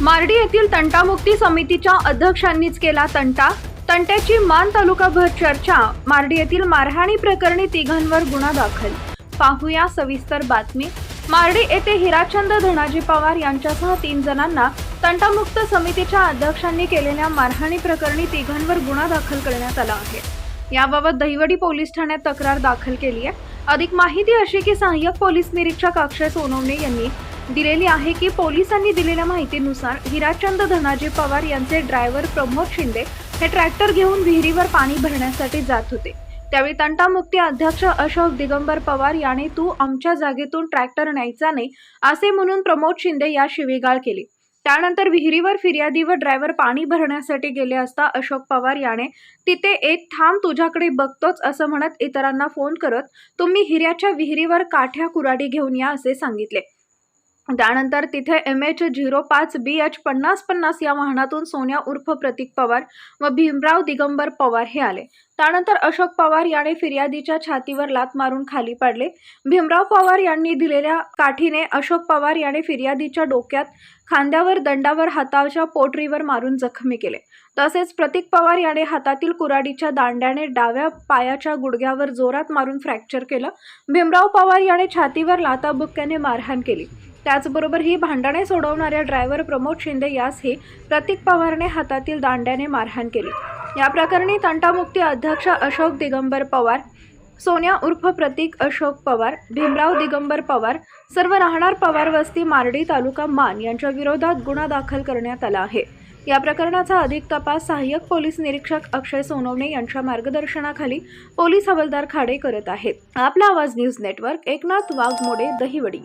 मार्डी येथील तंटामुक्ती समितीच्या अध्यक्षांनीच केला तंटा. तंट्याची मान तालुकाभर चर्चा. मार्डी येथील मारहाणी प्रकरणी तिघांवर गुन्हा दाखल. पाहूया सविस्तर बातमी. मार्डी येथे हिराचंद धनाजी पवार यांच्यासह तीन जणांना तंटामुक्त समितीच्या अध्यक्षांनी केलेल्या मारहाणी प्रकरणी तिघांवर गुन्हा दाखल करण्यात आला आहे. याबाबत दहिवडी पोलीस ठाण्यात तक्रार दाखल केली आहे अधिक माहिती अशी की सहाय्यक पोलीस निरीक्षक अक्षय सोनवणे यांनी दिलेली आहे की पोलिसांनी दिलेल्या माहितीनुसार हिराचंद धनाजी पवार यांचे ड्रायव्हर प्रमोद शिंदे हे ट्रॅक्टर घेऊन विहिरीवर पाणी भरण्यासाठी जात होते. त्यावेळी तंटामुक्ती अध्यक्ष अशोक दिगंबर पवार याने तू आमच्या जागेतून ट्रॅक्टर न्यायचा नाही असे म्हणून प्रमोद शिंदे या शिवीगाळ केली. त्यानंतर विहिरीवर फिर्यादी व ड्रायव्हर पाणी भरण्यासाठी गेले असता अशोक पवार याने तिथे एक थांब तुझ्याकडे बघतोच असं म्हणत इतरांना फोन करत तुम्ही हिऱ्याच्या विहिरीवर काठ्या कुराडी घेऊन या असे सांगितले. त्यानंतर तिथे एम एच झिरो पाच बी एच पन्नास पन्नास या वाहनातून सोन्या उर्फ प्रतीक पवार व भीमराव दिगंबर पवार हे आले. त्यानंतर अशोक पवार याने फिर्यादीच्या छातीवर लात मारून खाली पाडले. भीमराव पवार यांनी दिलेल्या काठीने अशोक पवार याने फिर्यादीच्या डोक्यात खांद्यावर दंडावर हाताच्या पोटरीवर मारून जखमी केले. तसेच प्रतीक पवार याने हातातील कुराडीच्या दांड्याने डाव्या पायाच्या गुडघ्यावर जोरात मारून फ्रॅक्चर केलं. भीमराव पवार याने छातीवर लाताबुक्क्याने मारहाण केली. त्याचबरोबर ही भांडणे सोडवणाऱ्या ड्रायव्हर प्रमोद शिंदे यासही प्रतीक पवारने हातातील दांड्याने मारहाण केली. या प्रकरणी तंटामुक्ती अध्यक्ष अशोक दिगंबर पवार सोन्या उर्फ प्रतीक अशोक पवार भीमराव दिगंबर पवार सर्व राहणार पवार वस्ती मार्डी तालुका मान यांच्या विरोधात गुन्हा दाखल करण्यात आला आहे. या प्रकरणाचा अधिक तपास सहाय्यक पोलीस निरीक्षक अक्षय सोनवणे यांच्या मार्गदर्शनाखाली पोलीस हवालदार खाडे करत आहेत. Aapla Awaaz news network Eknath Waghmode Dahiwadi.